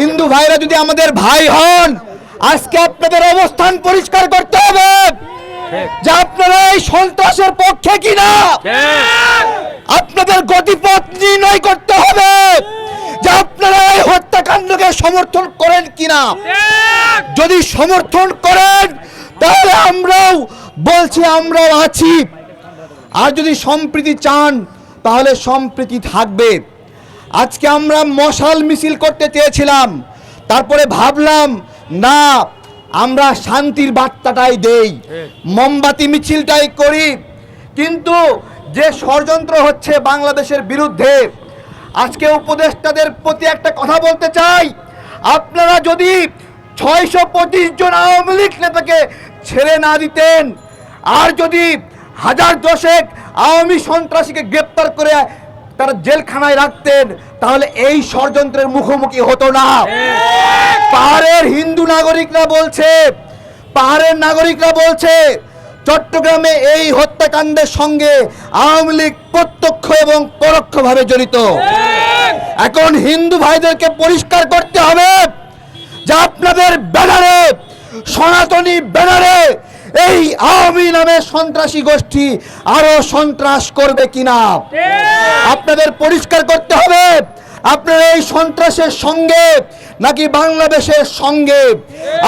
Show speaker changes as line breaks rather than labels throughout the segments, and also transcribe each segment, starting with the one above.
হিন্দু ভাইরা যদি আমাদের ভাই হন, আজকে আপনাদের অবস্থান পরিষ্কার করতে হবে। যে আপনারা এই সন্ত্রাসের পক্ষে কিনা, আপনাদের গতিপথ নির্ণয় করতে হবে। যে আপনারা এই হত্যাকাণ্ডকে সমর্থন করেন কিনা। যদি সমর্থন করেন, তাহলে আমরাও বলছি, আমরাও আছি। আর যদি সম্প্রীতি চান, তাহলে সম্প্রীতি থাকবে। আজকে আমরা মশাল মিছিল করতে চেয়েছিলাম। তারপরে ভাবলাম, না, আমরা শান্তির বার্তাটাই দেই। মোমবাতি মিছিলটাই করি। কিন্তু যে ষড়যন্ত্র হচ্ছে বাংলাদেশের বিরুদ্ধে, আজকে উপদেষ্টাদের প্রতি একটা কথা বলতে চাই। আপনারা যদি ছয়শো পঁচিশ জন আওয়ামী লীগ নেতাকে ছেড়ে না দিতেন, আর যদি হাজার দশেক আওয়ামী সন্ত্রাসীকে গ্রেপ্তার করে তারা জেলখানায় রাখতেন, তাহলে এই ষড়যন্ত্রের মুখোমুখি হতো না। পাহাড়ের হিন্দু নাগরিকরা বলছে, পাহাড়ের নাগরিকরা বলছে, চট্টগ্রামে এই হত্যাকাণ্ডের সঙ্গে আওয়ামী লীগ প্রত্যক্ষ এবং পরোক্ষভাবে জড়িত। এখন হিন্দু ভাইদেরকে পরিষ্কার করতে হবে যে আপনাদের ব্যানারে, সনাতনী ব্যানারে এই আওয়ামী নামে সন্ত্রাসী গোষ্ঠী আরও সন্ত্রাস করবে কিনা? আপনাদের পরিষ্কার করতে হবে। আপনারা এই সন্ত্রাসের সঙ্গে নাকি বাংলাদেশের সঙ্গে?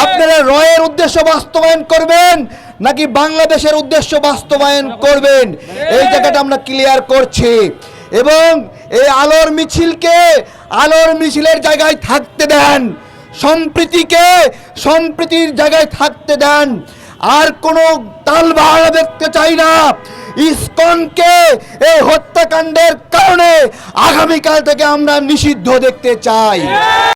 আপনারা রয়ের উদ্দেশ্য বাস্তবায়ন করবেন নাকি বাংলাদেশের উদ্দেশ্য বাস্তবায়ন করবেন? এই জায়গাটা আমরা ক্লিয়ার করছি। এবং এই আলোর মিছিলকে আলোর মিছিলের জায়গায় থাকতে দেন। সম্প্রীতিকে সম্প্রীতির জায়গায় থাকতে দেন। আর কোনো তালবাহারা দেখতে চাই না। ইস্কনকে এই হত্যাকাণ্ডের কারণে আগামীকাল থেকে আমরা নিষিদ্ধ দেখতে চাই।